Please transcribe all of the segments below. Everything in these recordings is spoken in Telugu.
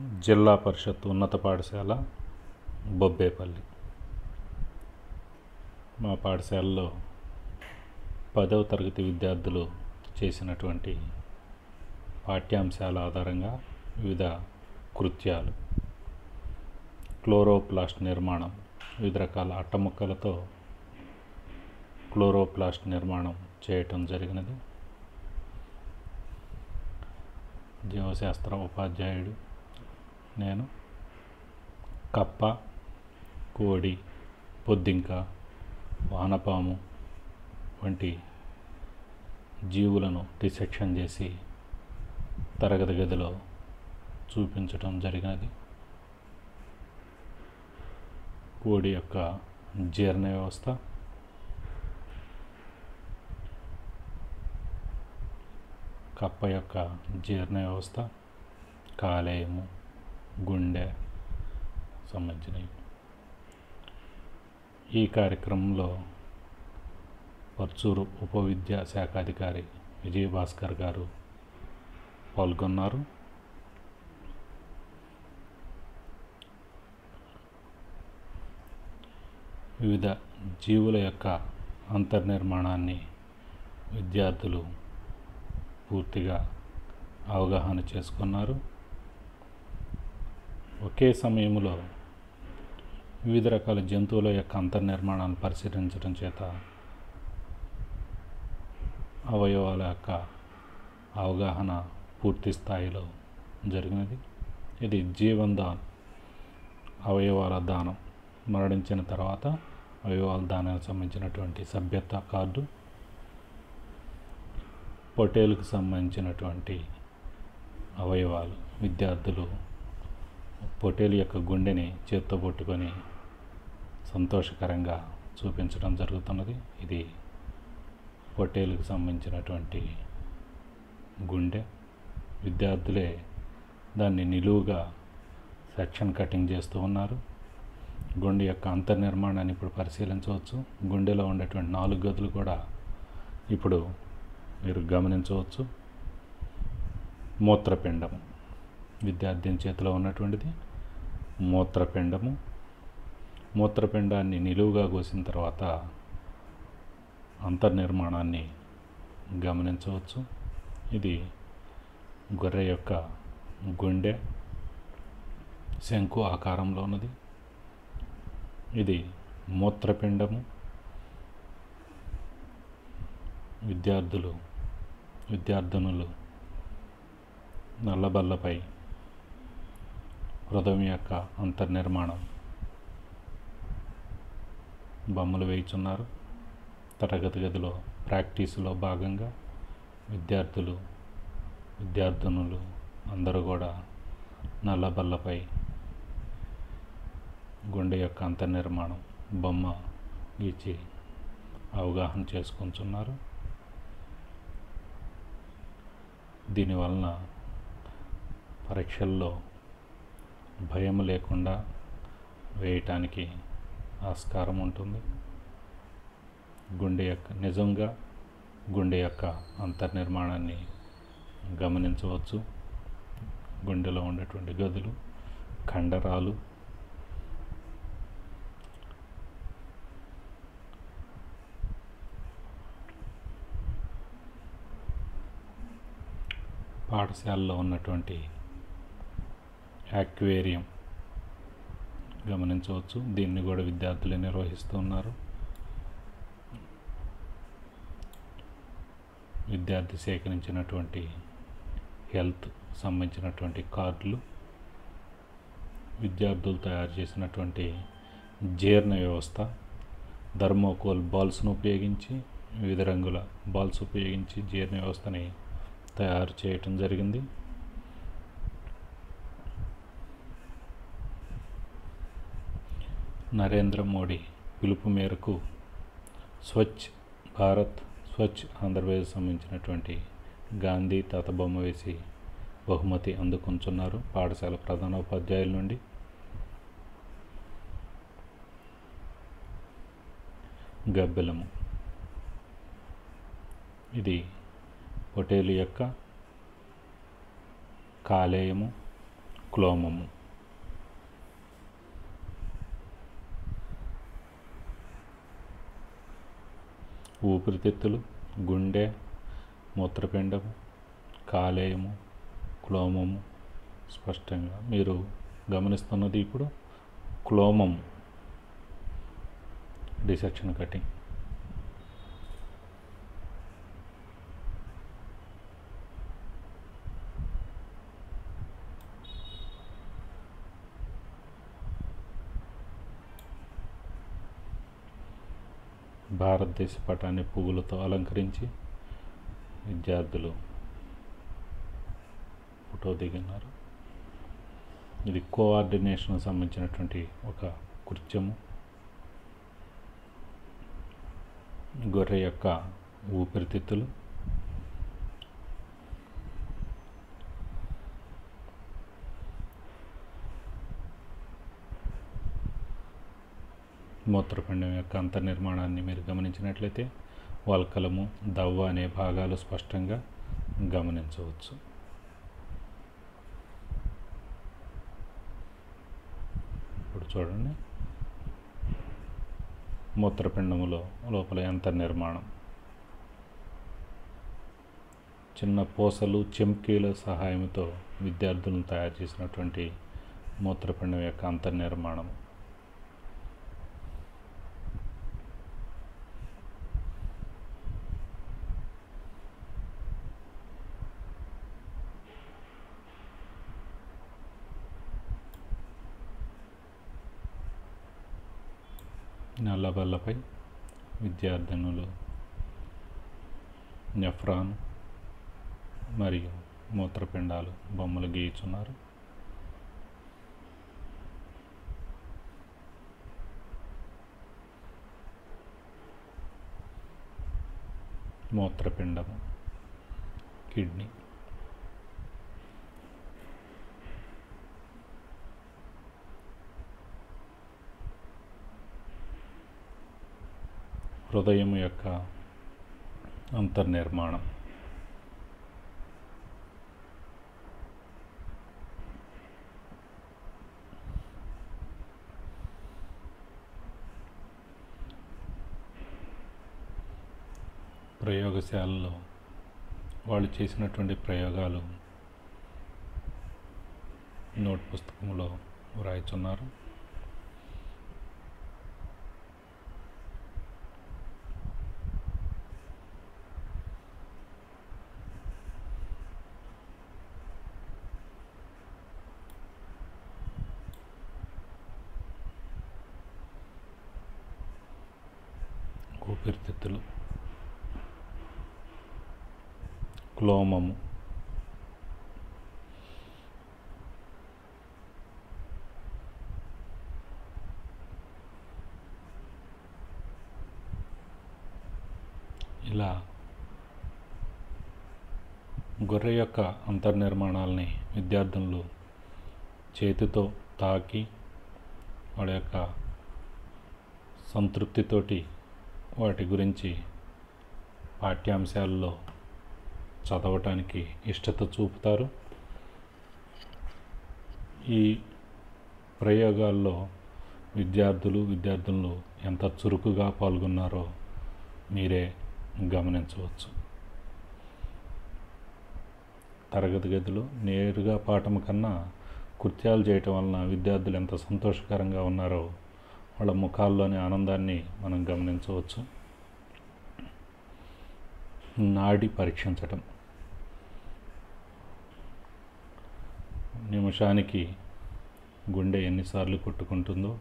జిల్లా పరిషత్ ఉన్నత పాఠశాల బొబ్బేపల్లి. మా పాఠశాలలో పదవ తరగతి విద్యార్థులు చేసినటువంటి పాఠ్యాంశాల ఆధారంగా వివిధ కృత్యాలు. క్లోరోప్లాస్ట్ నిర్మాణం వివిధ రకాల అట్టముక్కలతో క్లోరోప్లాస్ట్ నిర్మాణం చేయటం జరిగినది. జీవశాస్త్ర ఉపాధ్యాయుడు నేను. కప్ప కోడి పొద్దింక వానపాము వంటి జీవులను డిసెక్షన్ చేసి తరగతి గదిలో చూపించటం జరిగినది. కోడి యొక్క జీర్ణ వ్యవస్థ కప్ప యొక్క జీర్ణ వ్యవస్థ కాలేయము. గుండె సంబంధించినవి. ఈ కార్యక్రమంలో పర్చూరు ఉప విద్యా శాఖాధికారి విజయభాస్కర్ గారు పాల్గొన్నారు. వివిధ జీవుల యొక్క అంతర్నిర్మాణాన్ని విద్యార్థులు పూర్తిగా అవగాహన చేసుకున్నారు. ఒకే సమయంలో వివిధ రకాల జంతువుల యొక్క అంతర్నిర్మాణాన్ని పరిశీలించడం చేత అవయవాల యొక్క అవగాహన పూర్తి స్థాయిలో జరిగినది. ఇది జీవన్ దాన్ అవయవాల దానం. మరణించిన తర్వాత అవయవాల దానానికి సంబంధించినటువంటి సభ్యత కార్డు పొటేలుకు సంబంధించినటువంటి అవయవాలు విద్యార్థులు పొటేలు యొక్క గుండెని చేత్తో పట్టుకొని సంతోషకరంగా చూపించడం జరుగుతున్నది. ఇది పొటేలుకు సంబంధించినటువంటి గుండె. విద్యార్థులే దాన్ని నిలువుగా సెక్షన్ కటింగ్ చేస్తూ ఉన్నారు. గుండె యొక్క అంతర్నిర్మాణాన్ని ఇప్పుడు పరిశీలించవచ్చు. గుండెలో ఉండేటువంటి నాలుగు గదులు కూడా ఇప్పుడు మీరు గమనించవచ్చు. మూత్రపిండము. విద్యార్థిని చేతిలో ఉన్నటువంటిది. మూత్రపిండము. మూత్రపిండాన్ని నిలువుగా కోసిన తర్వాత అంతర్నిర్మాణాన్ని గమనించవచ్చు. ఇది గొర్రె యొక్క గుండె శంకు ఆకారంలో ఉన్నది. ఇది మూత్రపిండము. విద్యార్థులు విద్యార్థినులు నల్లబల్లపై హృదయం యొక్క అంతర్నిర్మాణం. బొమ్మలు వేయుచున్నారు. తరగతి గదిలో ప్రాక్టీసులో భాగంగా విద్యార్థులు విద్యార్థినులు అందరూ కూడా నల్లబల్లపై గుండె యొక్క అంతర్నిర్మాణం బొమ్మ గీచి అవగాహన చేసుకుంటున్నారు. దీనివలన పరీక్షల్లో భయం లేకుండా వేయటానికి ఆస్కారం ఉంటుంది. గుండె యొక్క నిజంగా గుండె యొక్క అంతర్నిర్మాణాన్ని గమనించవచ్చు. గుండెలో ఉండేటువంటి గదులు కండరాలు పాఠశాలలో ఉన్నటువంటి యాక్వేరియం. గమనించవచ్చు దీన్ని కూడా విద్యార్థులే నిర్వహిస్తున్నారు విద్యార్థి సేకరించినటువంటి హెల్త్ సంబంధించినటువంటి కార్డులు విద్యార్థులు తయారు చేసినటువంటి జీర్ణ వ్యవస్థ థర్మోకోల్ బాల్స్ను ఉపయోగించి వివిధ రంగుల బాల్స్ ఉపయోగించి జీర్ణ వ్యవస్థని తయారు చేయటం జరిగింది. నరేంద్ర మోడీ పిలుపు మేరకు స్వచ్ఛ్ భారత్ స్వచ్ఛ్ ఆంధ్రప్రదేశ్ సంబంధించినటువంటి గాంధీ తాత బొమ్మ వేసి బహుమతి అందుకుంటున్నారు పాఠశాల ప్రధాన ఉపాధ్యాయుల నుండి. గబ్బెలము. ఇది పొటేలు యొక్క కాలేయము క్లోమము. ఊపిరితిత్తులు గుండె మూత్రపిండము కాలేయము క్లోమము. స్పష్టంగా మీరు గమనిస్తున్నది ఇప్పుడు క్లోమం డిసెక్షన్ కటింగ్. భారతదేశ పటాన్ని పువ్వులతో అలంకరించి విద్యార్థులు ఫోటో దిగినారు ఇది కోఆర్డినేషన్ సంబంధించినటువంటి ఒక కృత్యము. గొర్రె యొక్క ఊపిరితిత్తులు మూత్రపిండం యొక్క అంతర్నిర్మాణాన్ని మీరు గమనించినట్లయితే వల్కలము దవ్వ అనే భాగాలు స్పష్టంగా గమనించవచ్చు. ఇప్పుడు చూడండి. మూత్రపిండములో లోపల అంతర్నిర్మాణం. చిన్న పూసలు చెంకీల సహాయంతో విద్యార్థులను తయారు చేసినటువంటి మూత్రపిండం యొక్క అంతర్నిర్మాణం నల్లబల్లపై విద్యార్థినులు నెఫ్రాన్ మరియు మూత్రపిండాలు బొమ్మలు గీయుచున్నారు. మూత్రపిండము కిడ్నీ హృదయం యొక్క అంతర్నిర్మాణం. ప్రయోగశాలలో వాళ్ళు చేసినటువంటి ప్రయోగాలు నోట్ పుస్తకంలో వ్రాయిచున్నారు. ఊపిరితిత్తులు క్లోమము. ఇలా గొర్రె యొక్క అంతర్నిర్మాణాలని విద్యార్థులు చేతితో తాకి వాళ్ళ యొక్క సంతృప్తితోటి వాటి గురించి పాఠ్యాంశాల్లో చదవటానికి ఇష్టత చూపుతారు. ఈ ప్రయోగాల్లో విద్యార్థులు విద్యార్థులు ఎంత చురుకుగా పాల్గొన్నారో మీరే గమనించవచ్చు. తరగతి గదిలో నేరుగా పాఠం కన్నా కృత్యాలు చేయటం వలన విద్యార్థులు ఎంత సంతోషకరంగా ఉన్నారో వాళ్ళ ముఖాల్లోని ఆనందాన్ని మనం గమనించవచ్చు. నాడి పరీక్షించటం. నిమిషానికి గుండె ఎన్నిసార్లు కొట్టుకుంటుందో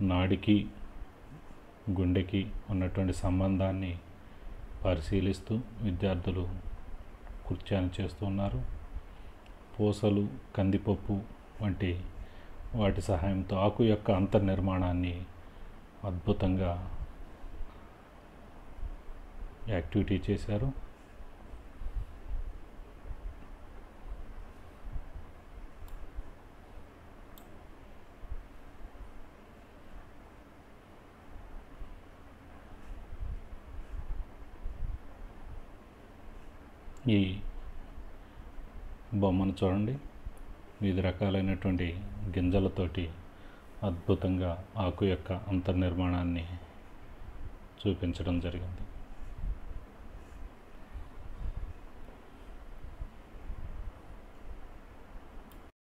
నాడికి గుండెకి ఉన్నటువంటి సంబంధాన్ని పరిశీలిస్తూ విద్యార్థులు కృత్యాన్ని చేస్తున్నారు పూసలు కందిపప్పు వంటి వాటి సహాయంతో ఆకు యొక్క అంతర్నిర్మాణాన్ని అద్భుతంగా యాక్టివిటీ చేశారు. ఈ బొమ్మను చూడండి. వివిధ రకాలైనటువంటి గింజలతోటి అద్భుతంగా ఆకు యొక్క అంతర్నిర్మాణాన్ని చూపించడం జరిగింది.